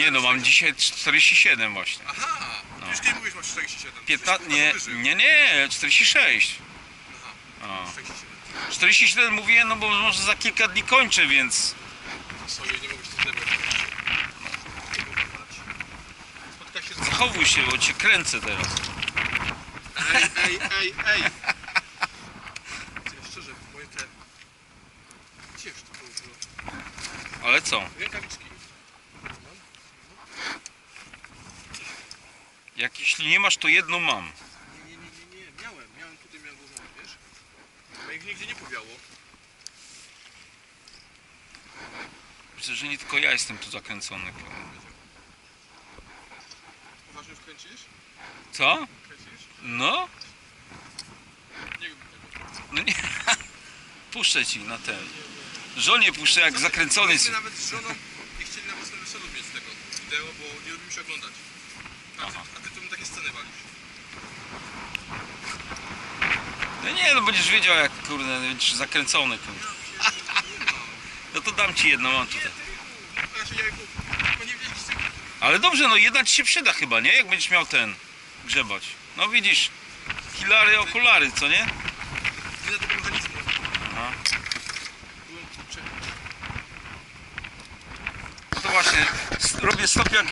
Nie no, mam dzisiaj 47 właśnie. Aha! No. Już kiedy mówisz masz 47? 15, Przecież nie, nie, nie, 46. Aha, O. 47. 47 mówiłem, no bo może za kilka dni kończę, więc Sobie nie mogę się zebrać. Zachowuj się, bo cię kręcę teraz. Ej, ej, ej, ej! Ty, szczerze, moje te... Gdzież to było? Ale co? Rękawiczki. Jak jeśli nie masz, to jedną mam. Nie, nie, nie, nie, nie, miałem, miałem tutaj, miałem włożone, wiesz? A ich nigdzie nie powiało. Myślę, że nie tylko ja jestem tu zakręcony. Poważnie już kręcisz? Co? Kręcisz? No? Nie wiem tego. No nie. Puszczę ci na ten. Żonie puszczę jak zakręcony jest. Myśmy nawet z żoną nie chcieli na własnym weselu mieć tego wideo, bo nie lubimy się oglądać. A ty, Aha. a ty tu mi takie sceny walisz. No nie, no będziesz wiedział jak kurde, będziesz zakręcony. Kurde. No to dam ci jedną, mam tutaj. Ale dobrze, no jedna ci się przyda chyba, nie? Jak będziesz miał ten grzebać. No widzisz, hilary, okulary, co nie? Byłem kurczę. No to właśnie, robię stopiak